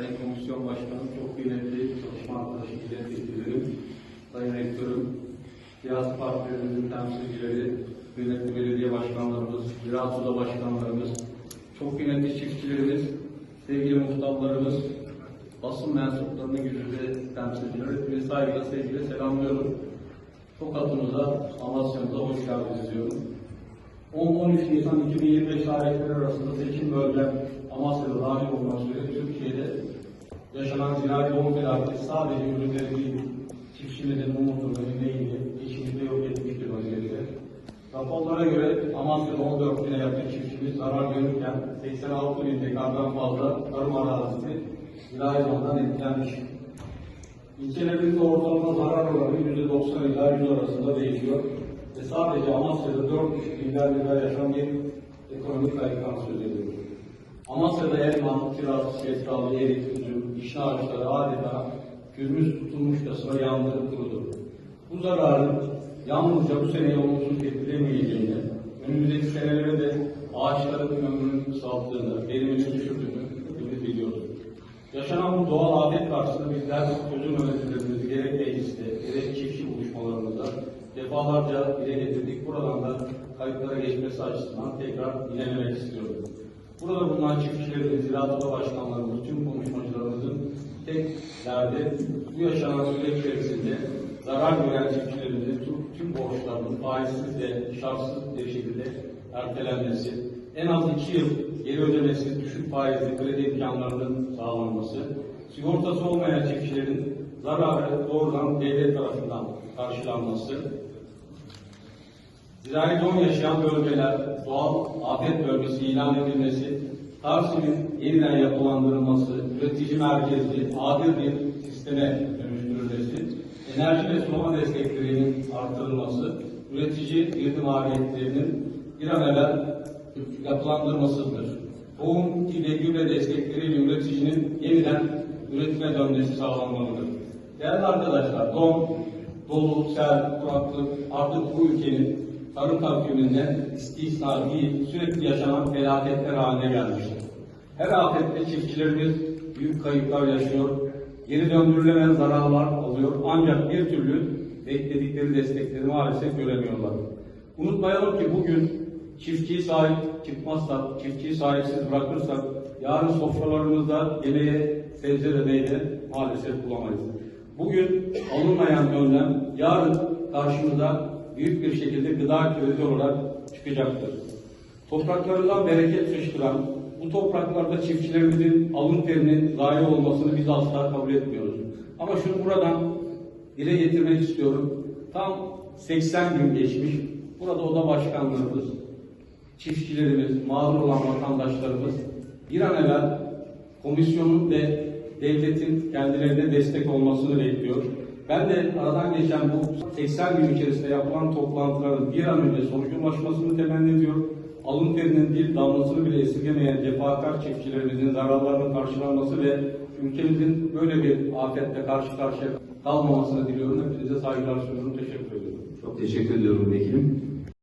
Sayın Komisyon Başkanım, çok kıymetli çalışma arkadaşım, milletvekillerim, Sayın Rektörüm, siyasi partilerimizin temsilcileri, kıymetli belediye başkanlarımız, ziraat oda başkanlarımız, çok kıymetli çiftçilerimiz, sevgili muhtarlarımız, basın mensuplarının yüzünde temsilcileri, hepinizi saygıyla, sevgiyle selamlıyorum. Tokat'ımıza, Amasya'mıza hoş geldiniz diyorum. 10-13 Nisan 2025 tarihleri arasında seçim bölgem Amasya'da dahil olmak üzere Türkiye'de yaşanan zirai doğum felaketi sadece ürünleri değil, çiftçimizin umutunu, emeğini, işini yok etmiştir vaziyette. Raporlara göre Amasya'da 14 bine yakın çiftçimiz zarar görürken 86 bin dekardan fazla tarım arazisi zirai doğumdan etkilenmiş. İlçelerimizde ortalama zarar oranı %90 ila 100 arasında değişiyor. Ve sadece Amasya'da 4,5 milyar lira yaşam bir ekonomik kayıptan söz ediyoruz. Amasya'da elma, kiraz, şeftali, erik, üzüm, vişne ağaçları adeta gürbüz tutulmuşçasına yandı, kurudu. Bu zararın yalnızca bu seneye olumsuz etkilemeyeceğini, önümüzdeki senelere de ağaçların ömrünün kısalttığını, verimini düşürdüğünü hepimiz biliyoruz. Yaşanan bu doğal afet karşısında bizler çözüm önerilerimizi gerek mecliste, gerek çiftçi buluşmalarımızda defalarca dile getirdik. Buradan da kayıtlara geçmesi açısından tekrar ilerlemek istiyorum. Burada bulunan çiftçilerimiz, ziraat oda başkanlarımız, tüm konuşmacılarımızın tek derdi bu yaşanan süreç içerisinde zarar gören çiftçilerimizin tüm, tüm borçlarının faizsiz ve şartsız bir şekilde ertelenmesi, en az iki yıl geri ödemesi, düşük faizli kredi imkanlarının sağlanması, sigortası olmayan çiftçilerin zararı doğrudan devlet tarafından karşılanması, zirai don yaşayan bölgeler doğal afet bölgesi ilan edilmesi, Tarsim'in yeniden yapılandırılması, üretici merkezli, adil bir sisteme dönüştürülmesi, enerji ve sulama desteklerinin artırılması, üretici girdi maliyetlerinin bir an evvel yapılandırmasıdır. Tohum, ile gübre destekleriyle üreticinin yeniden üretime dönmesi sağlanmalıdır. Değerli arkadaşlar, don, dolu, sel, kuraklık artık bu ülkenin tarım takviminden istisna değil, sürekli yaşanan felaketler haline gelmiştir. Her afette çiftçilerimiz büyük kayıplar yaşıyor, geri döndürülemeyen zararlar alıyor ancak bir türlü bekledikleri destekleri maalesef göremiyorlar. Unutmayalım ki bugün çiftçiyi sahip çıkmazsak, çiftçiyi sahipsiz bırakırsak yarın sofralarımızda yemeğe sebze ve meyve maalesef bulamayız. Bugün alınmayan önlem yarın karşımıza büyük bir şekilde gıda krizi olarak çıkacaktır. Topraklarından bereket fışkıran, bu topraklarda çiftçilerimizin alın terinin zayi olmasını biz asla kabul etmiyoruz. Ama şunu buradan dile getirmek istiyorum. Tam 80 gün geçmiş. Burada oda başkanlarımız, çiftçilerimiz, mağdur olan vatandaşlarımız bir an evvel komisyonun ve devletin kendilerine destek olmasını bekliyor. Ben de aradan geçen bu 80 gün içerisinde yapılan toplantıların bir an önce sonuca ulaşmasını temenni ediyorum. Alın terinin bir damlasını bile esirgemeyen cefakar çiftçilerimizin zararlarının karşılanması ve ülkemizin böyle bir afetle karşı karşıya kalmamasını diliyorum. Hepinize saygılar sunuyorum. Teşekkür ediyorum. Çok teşekkür ediyorum vekilim.